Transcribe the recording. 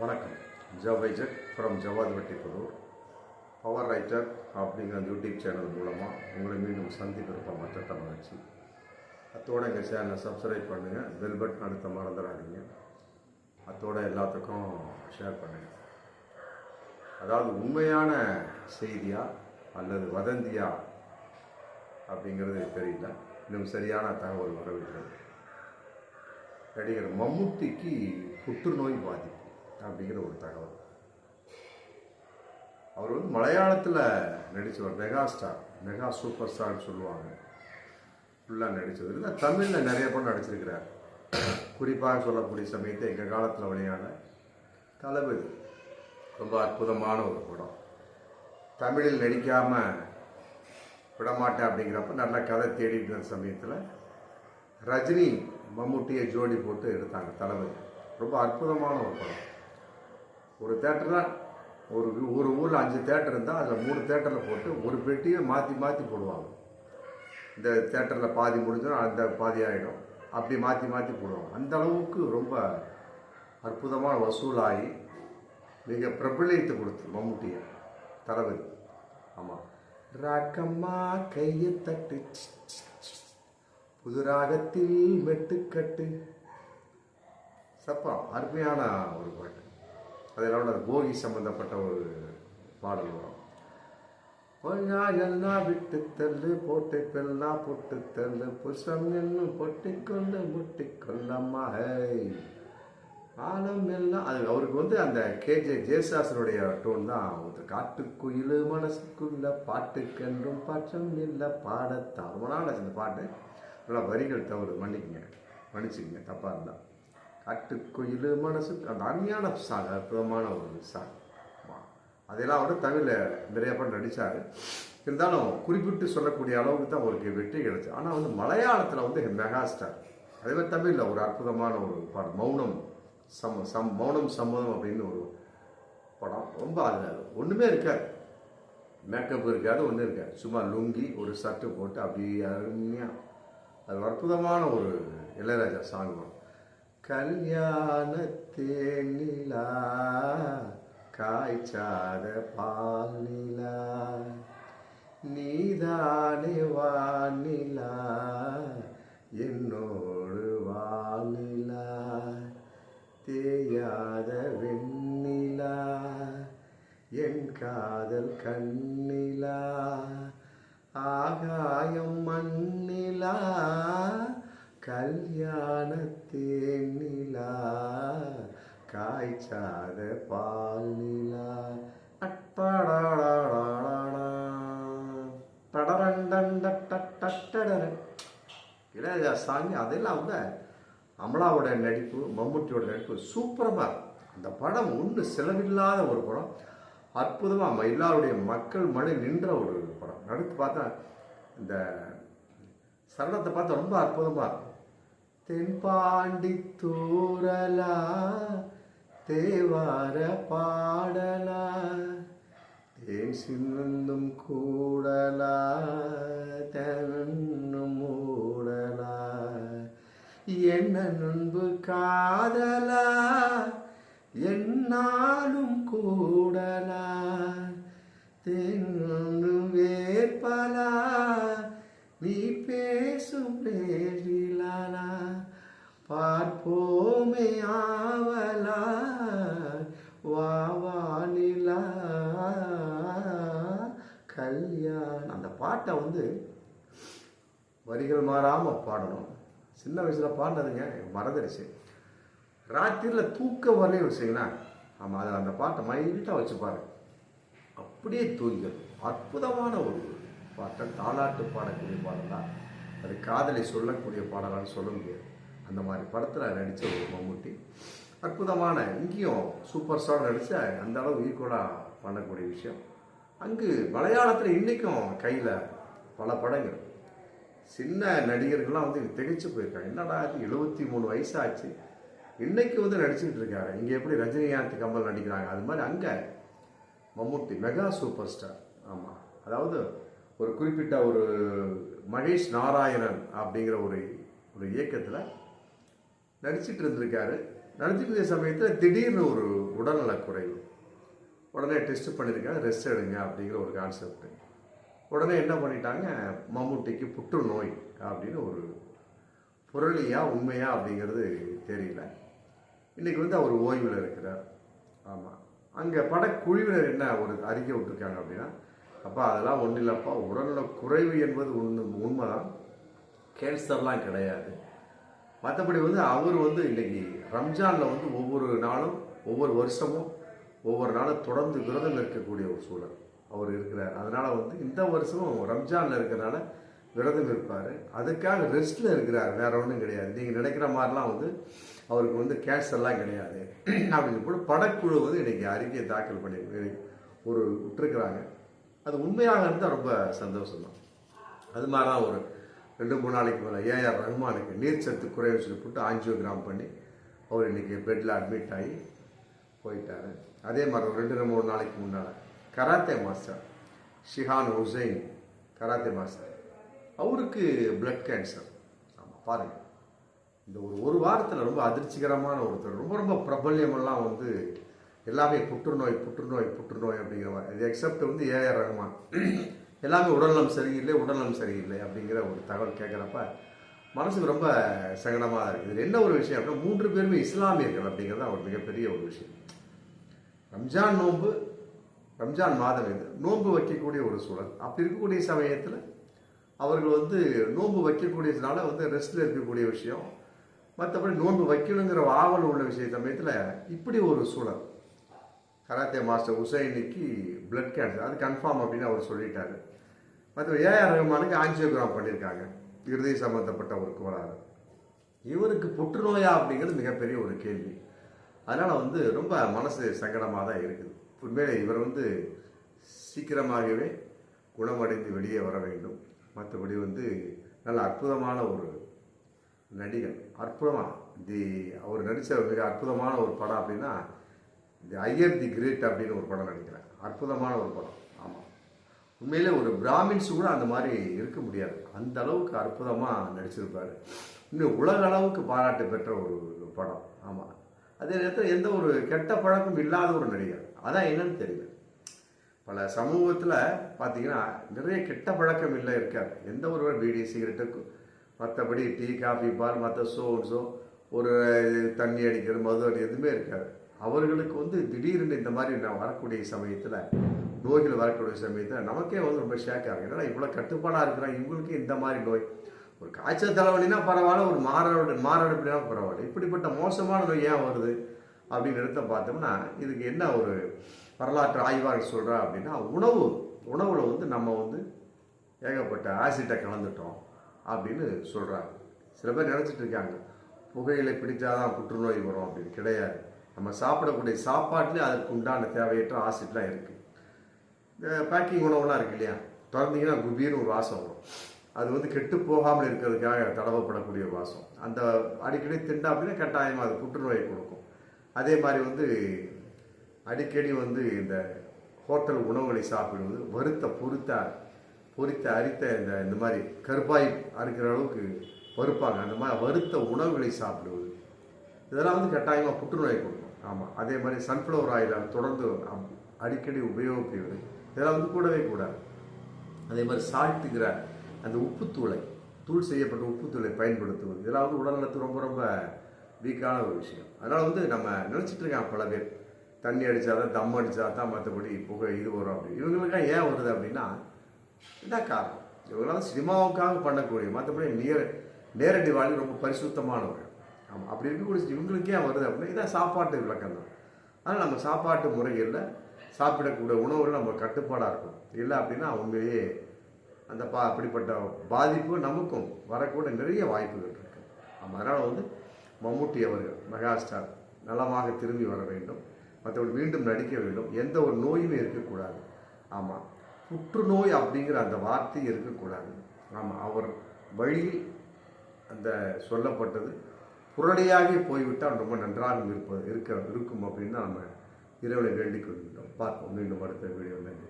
வணக்கம். ஜவைஜக் from Jawad Vettipudur power writer அப்படிங்கிற அந்த யூடியூப் சேனல் மூலமாக உங்களை மீண்டும் சந்திப்பிருப்ப மற்ற மகிழ்ச்சி. அத்தோட எங்கள் சேனலை சப்ஸ்கிரைப் பண்ணுங்கள் பெல் பட்டன் அடுத்த மறந்துடாதீங்க. அத்தோட எல்லாத்துக்கும் ஷேர் பண்ணுங்கள் அதாவது உண்மையான செய்தியா அல்லது வதந்தியா அப்படிங்கிறது தெரியல. இன்னும் சரியான தகவல் வரவில்லை. நடிகர் மம்முட்டிக்கு புற்றுநோய் பாதிப்பு. அப்படிங்கிற ஒரு தகவல். அவர் வந்து மலையாளத்தில் நடித்தவர் மெகா ஸ்டார் மெகா சூப்பர் ஸ்டார்னு சொல்லுவாங்க. ஃபுல்லாக நடித்தது இல்லை தமிழில் நிறைய படம் நடிச்சிருக்கிறார். குறிப்பாக சொல்லக்கூடிய சமயத்தை எங்கள் காலத்தில் வெளியான தளபதி. ரொம்ப அற்புதமான ஒரு படம். தமிழில் நடிக்காமல் விடமாட்டேன் அப்படிங்கிறப்ப நல்ல கதை தேடிட்டு இருந்த சமயத்தில் ரஜினி மம்முட்டியை ஜோடி போட்டு எடுத்தாங்க தளபதி. ரொம்ப அற்புதமான ஒரு படம். ஒரு தேட்டரில் ஒரு ஒரு ஊரில் அஞ்சு தேட்டர் இருந்தால் அதில் மூணு தேட்டரில் போட்டு ஒரு பெட்டியை மாற்றி மாற்றி போடுவாங்க. இந்த தேட்டரில் பாதி முடிஞ்சிடும் அந்த பாதி ஆகிடும் அப்படி மாற்றி மாற்றி போடுவாங்க. அந்த அளவுக்கு ரொம்ப அற்புதமான வசூலாகி மிக பிரபலியத்தை கொடுத்து மம்முட்டியை தளபதி. ஆமாம் ராக்கம்மா கையை தட்டு. புது ராகத்தில் மெட்டுக்கட்டு. சப்பா அருமையான ஒரு பாட்டு. அதில் உள்ள போகி சம்மந்தப்பட்ட ஒரு பாடல் வரும். எல்லாம் விட்டு தள்ளு போட்டு பெல்லா போட்டு தள்ளு பொட்டி என்னும் பொட்டிக்கொண்டு முட்டிக்கொள்ளம்மா ஹை ஆலம் எல்லாம் அது அவருக்கு வந்து அந்த கேஜே ஜேசாசனுடைய டோன் தான். ஒரு காட்டுக்குயில் மனசுக்குள்ள பாட்டுக்கென்றும் பாற்றம் இல்லை பாடத்தான் ரொம்ப நாள் அந்த பாட்டு. நல்லா வரிகள் தவறு மன்னிக்குங்க மன்னிச்சுக்கங்க தப்பாக இருந்தால் அட்டுக்குயில் மனசு. அந்த அருமையான சாங் அற்புதமான ஒரு சாங் அதெல்லாம் வந்து தமிழில் நிறைய படம் நடித்தார் இருந்தாலும் குறிப்பிட்டு சொல்லக்கூடிய அளவுக்கு தான் அவருக்கு வெற்றி கிடைச்சு ஆனால் வந்து மலையாளத்தில் வந்து மெகா ஸ்டார். அதே மாதிரி தமிழில் ஒரு அற்புதமான ஒரு படம் மௌனம் சம் சம் மௌனம் சம்மதம் அப்படின்னு ஒரு படம். ரொம்ப அதில் ஒன்றுமே இருக்காது. மேக்கப் இருக்காது ஒன்றும் இருக்காது. சும்மா லுங்கி ஒரு சட்டு போட்டு அப்படியே அருமையாக அது ஒரு அற்புதமான ஒரு இளையராஜா சாங் வரும். கல்யாண தேனிலா காய்ச்சாத பால் நிலா நீதானே வானிலா என்னோடு வானிலா தேயாத வெண்ணிலா என் காதல் கண்ணிலா ஆகாயம் மண்ணிலா கல்யாண தேனிலா காய்ச்சாத பால் நிலா இளையராஜா சாங் அதெல்லாம் வந்து அமலாவோட நடிப்பு மம்முட்டியோட நடிப்பு சூப்பரமாக அந்த படம் ஒன்று செலவில்லாத ஒரு படம். அற்புதமாக எல்லாருடைய மக்கள் மழை நின்ற ஒரு படம். அடுத்து பார்த்தா இந்த சரணத்தை பார்த்தா ரொம்ப அற்புதமாக இருக்கும். தென்பாண்டி தூரலா தேவார பாடலா. தேன் சின்னந்தும் கூடலா தன்னும் மூடலா. என்ன நண்பு காதலா என்னாலும் கூடலா. தென்னும் வேற்பலா பார்ப்போமே ஆவலா வா வானிலா கல்யாணம். அந்த பாட்டை வந்து வரிகள் மாறாமல் பாடணும். சின்ன வயசில் பாடினதுங்க எனக்கு மறந்துடுச்சு ராத்திரியில் தூக்க வரலையும் வச்சிங்களேன் ஆமாம் அதில் அந்த பாட்டை மைல்டாக வச்சு பாரு. அப்படியே தூங்கிடும் அற்புதமான ஒரு பாட்டல் தாலாட்டு பாடக்கூடிய பாடலாம் அது காதலை சொல்லக்கூடிய பாடலான்னு சொல்ல முடியாது. அந்த மாதிரி படத்தில் நடித்த ஒரு மம்முட்டி. அற்புதமான இங்கேயும் சூப்பர் ஸ்டார் நடித்த அந்த அளவு ஈக்குவலாக பண்ணக்கூடிய விஷயம். அங்கு மலையாளத்தில் இன்றைக்கும் கையில் பல படங்கள். சின்ன நடிகர்கள்லாம் வந்து திகைச்சு போயிருக்காங்க. என்னடா இது எழுபத்தி மூணு வயசாச்சு. இன்றைக்கி வந்து நடிச்சுக்கிட்டு இருக்காரு இங்கே எப்படி ரஜினிகாந்த் கமல் நடிக்கிறாங்க? அது மாதிரி அங்கே மம்முட்டி மெகா சூப்பர் ஸ்டார் ஆமாம் அதாவது ஒரு குறிப்பிட்ட ஒரு மகேஷ் நாராயணன் அப்படிங்கிற ஒரு ஒரு இயக்கத்தில் நடிச்சிட்டு இருந்திருக்காரு. நடிச்சிட்டு இருந்த சமயத்தில் திடீர்னு ஒரு உடல்நலக் குறைவு. உடனே டெஸ்ட் பண்ணியிருக்காங்க ரெஸ்ட் எடுங்க அப்படிங்கிற ஒரு கான்செப்ட் உடனே என்ன பண்ணிட்டாங்க மம்முட்டிக்கு புற்றுநோய் அப்படின்னு ஒரு புரளியா உண்மையா அப்படிங்கிறது தெரியல. இன்றைக்கி வந்து அவர் ஓய்வில் இருக்கிறார். ஆமாம் அங்கே படக்குழுவினர் என்ன ஒரு அறிக்கை விட்டுருக்காங்க அப்படின்னா அப்பா அதெல்லாம் ஒன்றும் இல்லைப்பா உடல்நல குறைவு என்பது உண்மை உண்மைதான். கேன்சர்லாம் கிடையாது. மற்றபடி வந்து அவர் வந்து இன்னைக்கு ரம்ஜானில் வந்து ஒவ்வொரு நாளும் ஒவ்வொரு வருஷமும் ஒவ்வொரு நாளும் தொடர்ந்து விரதம் இருக்கக்கூடிய ஒரு சூழல் அவர் இருக்கிறார். அதனால் வந்து இந்த வருஷமும் ரம்ஜானில் இருக்கிறனால விரதம் இருப்பார். அதுக்காக ரெஸ்ட்டில் இருக்கிறார். வேற ஒன்றும் கிடையாது. நீங்கள் நினைக்கிற மாதிரிலாம் வந்து அவருக்கு வந்து கேன்சர்லாம் கிடையாது. அப்படின்னு கூட படக்குழு வந்து இன்றைக்கி அறிக்கையை தாக்கல் பண்ணி ஒரு விட்டுருக்குறாங்க. அது உண்மையாக இருந்தால் ரொம்ப சந்தோஷம் தான் அது மாதிரி தான் ஒரு ரெண்டு மூணு நாளைக்கு மேலே. ஏஆர் ரஹ்மானுக்கு நீர்ச்சத்து குறைவு சொல்லி போட்டு ஆஞ்சியோகிராம் பண்ணி அவர் இன்னைக்கு பெட்டில் அட்மிட் ஆகி போயிட்டார். அதே மாதிரி ஒரு ரெண்டு மூணு நாளைக்கு முன்னால் karate master Shihan Hussain karate master அவருக்கு பிளட் கேன்சர் ஆமாம் பாருங்கள் இந்த ஒரு ஒரு வாரத்தில் ரொம்ப அதிர்ச்சிகரமான ஒருத்தர். ரொம்ப ரொம்ப பிரபல்யமெல்லாம் வந்து எல்லாமே புற்றுநோய் புற்றுநோய் புற்றுநோய் அப்படிங்கிற மாதிரி. இது எக்ஸப்ட் வந்து ஏஆர் ரஹ்மான் எல்லாமே உடல்நலம் சரியில்லை உடல்நலம் சரியில்லை அப்படிங்கிற ஒரு தகவல் கேட்குறப்ப மனசுக்கு ரொம்ப சங்கடமாக இருக்குது. என்ன ஒரு விஷயம் அப்படின்னா மூன்று பேருமே இஸ்லாமியர்கள் அப்படிங்கிறது தான் ஒரு மிகப்பெரிய ஒரு விஷயம். ரம்ஜான் நோன்பு ரம்ஜான் மாதம் இது. நோன்பு வைக்கக்கூடிய ஒரு சூழல். அப்படி இருக்கக்கூடிய சமயத்தில் அவர்கள் வந்து நோன்பு வைக்கக்கூடியதுனால வந்து ரெஸ்ட்டில் இருக்கக்கூடிய விஷயம். மற்றபடி நோன்பு வைக்கணுங்கிற ஆவல் உள்ள விஷய சமயத்தில் இப்படி ஒரு சூழல். கராத்தே மாஸ்டர் உசைனிக்கு பிளட் கேன்சர் அது கன்ஃபார்ம் அப்படின்னு அவர் சொல்லிட்டாரு. மற்ற ஏஆர் ரஹ்மானுக்கு ஆஞ்சியோகிராம் பண்ணியிருக்காங்க இறுதி சம்பந்தப்பட்ட ஒரு கோளாறு. இவருக்கு புற்றுநோயா அப்படிங்கிறது மிகப்பெரிய ஒரு கேள்வி. அதனால் வந்து ரொம்ப மனசு சங்கடமாக தான் இருக்குது. உண்மையிலே இவர் வந்து சீக்கிரமாகவே குணமடைந்து வெளியே வர வேண்டும். மற்றபடி வந்து நல்ல அற்புதமான ஒரு நடிகர். அற்புதமாக தி அவர் நடித்த மிக அற்புதமான ஒரு படம் அப்படின்னா தி ஐயர் தி கிரேட் அப்படின்னு ஒரு படம் நடிக்கிறேன். அற்புதமான ஒரு படம். ஆமாம் உண்மையிலே ஒரு பிராமின்ஸ் கூட அந்த மாதிரி இருக்க முடியாது. அந்த அளவுக்கு அற்புதமாக நடிச்சிருப்பார். இன்னும் உலக அளவுக்கு பாராட்டு பெற்ற ஒரு படம். ஆமாம் அதே நேரத்தில் எந்த ஒரு கெட்ட பழக்கம் இல்லாத ஒரு நடிகர். அதான் என்னன்னு தெரியல. பல சமூகத்தில் பார்த்தீங்கன்னா நிறைய கெட்ட பழக்கம் இல்லை இருக்காது எந்த ஒரு பீடி சிகரெட்டு மற்றபடி டீ காஃபி பால் மற்ற சோ ஷோ ஒரு தண்ணி அடிக்கிறது மது அடி எதுவுமே இருக்காது. அவர்களுக்கு வந்து திடீர்னு இந்த மாதிரி நான் வரக்கூடிய சமயத்தில் நோய்கள் வரக்கூடிய சமயத்தில் நமக்கே வந்து ரொம்ப ஷேக்காக ஆகும் ஏன்னா இவ்வளோ கட்டுப்பாடாக இருக்கிறாங்க இவங்களுக்கு இந்த மாதிரி நோய். ஒரு காய்ச்சல் தலைவலினா பரவாயில்ல ஒரு மாரடு மாரடைப்புனா பரவாயில்ல. இப்படிப்பட்ட மோசமான நோய் ஏன் வருது? அப்படின்னு பார்த்தோம்னா இதுக்கு என்ன ஒரு வரலாற்று ஆய்வாளர் சொல்கிறா அப்படின்னா உணவு உணவில் வந்து நம்ம வந்து ஏகப்பட்ட ஆசிட்டை கலந்துட்டோம் அப்படின்னு சொல்கிறாங்க சில பேர் நினச்சிட்டு இருக்காங்க. புகையிலை பிடிச்சாதான் புற்றுநோய் வரும் அப்படின்னு. கிடையாது. நம்ம சாப்பிடக்கூடிய சாப்பாட்டிலே அதற்கு உண்டான தேவையற்ற ஆசிட்லாம் இருக்குது இந்த பேக்கிங் உணவுலாம் இருக்கு இல்லையா? திறந்தீங்கன்னா குபீர்னு ஒரு வாசம் வரும். அது வந்து கெட்டு போகாமல் இருக்கிறதுக்காக தடவப்படக்கூடிய ஒரு வாசம். அந்த அடிக்கடி திண்டா அப்படின்னா கட்டாயமாக அது புற்றுநோயை கொடுக்கும். அதே மாதிரி வந்து அடிக்கடி வந்து இந்த ஹோட்டல் உணவுகளை சாப்பிடுவது வறுத்த பொருத்த பொறித்த அரித்த இந்த இந்த மாதிரி கருப்பாய் அறுக்கிற அளவுக்கு வறுப்பாங்க அந்த மாதிரி வறுத்த உணவுகளை சாப்பிடுவது. இதெல்லாம் வந்து கட்டாயமாக புற்றுநோயை கொடுக்கும். ஆமாம் அதே மாதிரி சன்ஃப்ளவர் ஆயிலை தொடர்ந்து அடிக்கடி உபயோகிப்பது இதெல்லாம் வந்து கூடவே கூடாது அதே மாதிரி சால்ட்டுங்கிற அந்த உப்புத்தூளை தூள் செய்யப்பட்ட உப்புத்தூளை பயன்படுத்துவது. இதெல்லாம் வந்து உடல்நலத்து ரொம்ப ரொம்ப வீக்கான ஒரு விஷயம். அதனால் வந்து நம்ம நினச்சிட்டு இருக்காங்க பல பேர். தண்ணி அடித்தா தான் தம் அடித்தா தான் மற்றபடி புகை இது வரும் அப்படி. இவங்களுக்கெல்லாம் ஏன் வருது அப்படின்னா இதான் காரணம்? இவங்களாம் சினிமாவுக்காக பண்ணக்கூடிய மற்றபடி நேர நேரடி வாழ்க்கை ரொம்ப பரிசுத்தமானவர்கள். ஆமாம் அப்படி இருக்கக்கூடிய இவங்களுக்கே வருது அப்படின்னா இதான் சாப்பாட்டு விளக்கம் தான் அதனால் நம்ம சாப்பாட்டு முறைகளில் சாப்பிடக்கூடிய உணவுகள் நம்ம கட்டுப்பாடாக இருக்கும் இல்லை அப்படின்னா அவங்களே அந்த பா அப்படிப்பட்ட பாதிப்பு நமக்கும் வரக்கூட நிறைய வாய்ப்புகள் இருக்கு. ஆமாம் அதனால் வந்து மம்முட்டி அவர்கள் மெகாஸ்டார் நலமாக திரும்பி வர வேண்டும். மற்றபடி மீண்டும் நடிக்க வேண்டும். எந்த ஒரு நோயுமே இருக்கக்கூடாது. ஆமாம் புற்றுநோய் அப்படிங்கிற அந்த வார்த்தை இருக்கக்கூடாது. ஆமாம் அவர் வழியில் அந்த சொல்லப்பட்டது. குரடையாகி போய்விட்டால் ரொம்ப நன்றாக இருப்பது இருக்க இருக்கும் அப்படின்னு நம்ம இரவில் வேண்டிக் கொள்கின்றோம். பார்ப்போம். மீண்டும் அடுத்த வீடியோ நன்றி